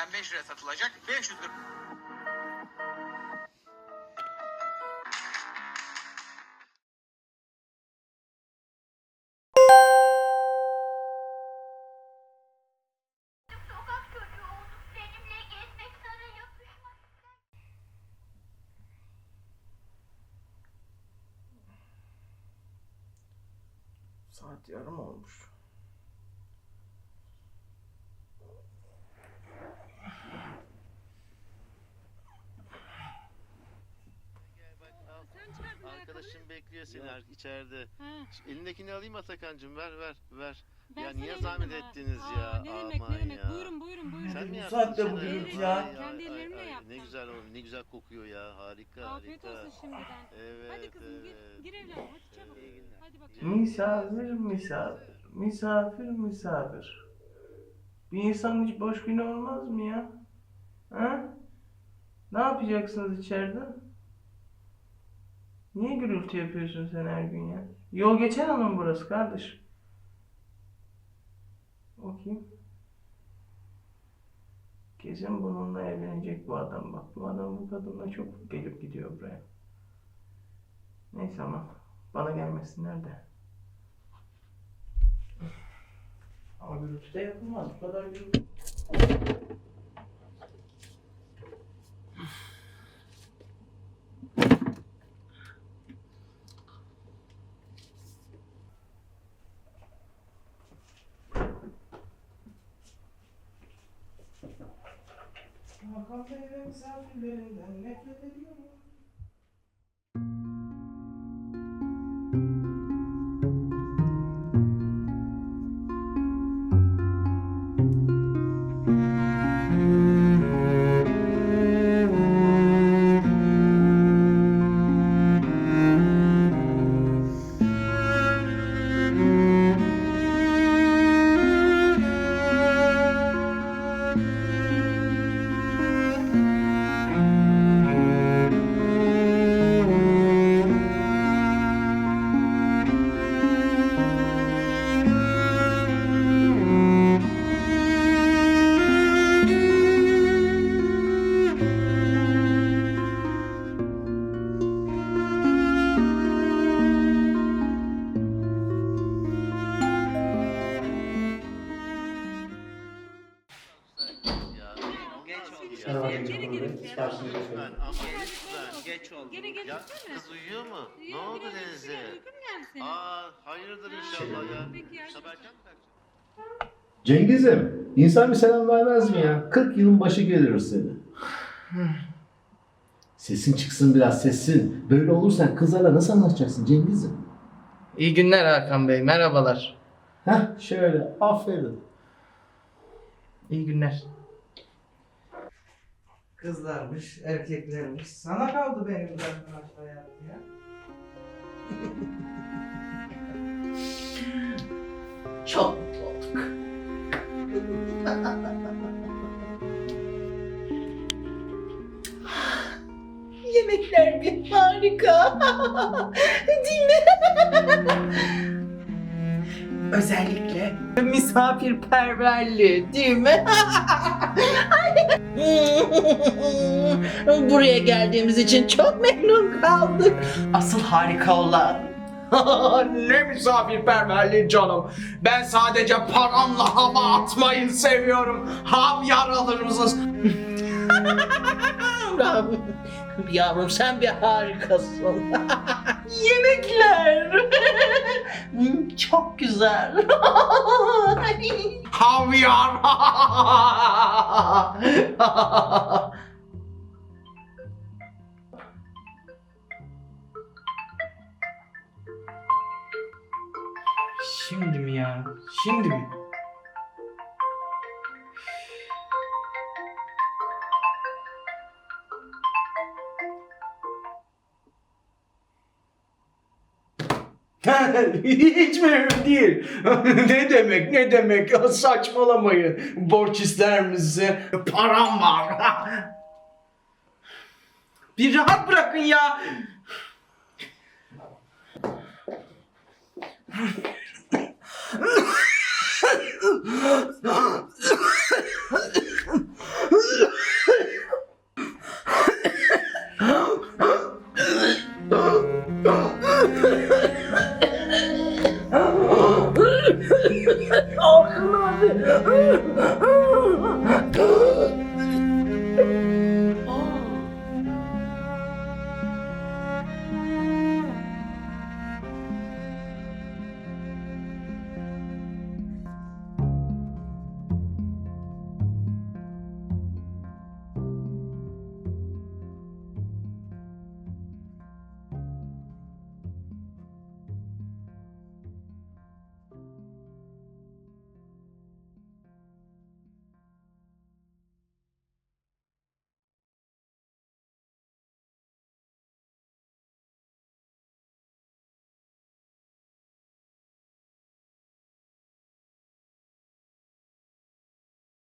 85 liraya satılacak. 500 lira. Saat yarım olmuş. Ar- içeride. Ş- Elindekini alayım Atakan'cığım ver ver ver. Ben ya sana niye zahmet ama. ettiniz Aa, ya? Ne demek Aman ne demek. ya. Buyurun buyurun buyurun. Sen mi Bu yaptın saatte canım? bu gürültü Ay, ya. ay, Kendi ay, ellerimle ay, Ne yaptım. güzel oldu, ne güzel kokuyor ya. Harika, Afiyet harika. olsun şimdiden. Evet, Hadi kızım gir, evet. gir evladım hadi çabuk. İyi günler. Hadi bakalım. Misafir misafir. Misafir misafir. Bir insanın hiç boş günü olmaz mı ya? Ha? Ne yapacaksınız içeride? Niye gürültü yapıyorsun sen her gün ya? Yol geçen hanım burası kardeşim. Bakayım. Kesin bununla evlenecek bu adam bak. Bu adam bu kadınla çok gelip gidiyor buraya. Neyse ama bana gelmesinler de. Ama gürültü de yapılmaz. Bu kadar gürültü. Hakan Bey ve misafirlerinden nefret ediyorum. Ya, Ya. oldu. Geri gelin. Lütfen ama lütfen. Geç oldu. Geri gelin. Ya kız uyuyor mu? Ne oldu Deniz'e? Uygun geldi senin. Aa hayırdır inşallah ya. Peki ya. Sabah erken mi kalkacaksın? Cengiz'im, insan bir selam vermez mi ya? 40 yılın başı gelir seni. Sesin çıksın biraz sesin. Böyle olursan kızlarla nasıl anlaşacaksın Cengiz'im? İyi günler Hakan Bey. Merhabalar. Heh şöyle aferin. İyi günler. Kızlarmış, erkeklermiş. Sana kaldı benim zaten aşk ya. Çok mutlu olduk. Yemekler bir harika. Değil mi? Özellikle misafirperverliği değil mi? Buraya geldiğimiz için çok memnun kaldık. Asıl harika olan ne misafirperverliği canım. Ben sadece paramla hava atmayı seviyorum. Havyar alır mısınız? Yavrum sen bir harikasın. Yemekler. Çok güzel. Havyar. Şimdi mi ya? Şimdi mi? Hiç mühim değil. ne demek ne demek saçmalamayın. Borç ister misin? Param var. Bir rahat bırakın ya. Ooh!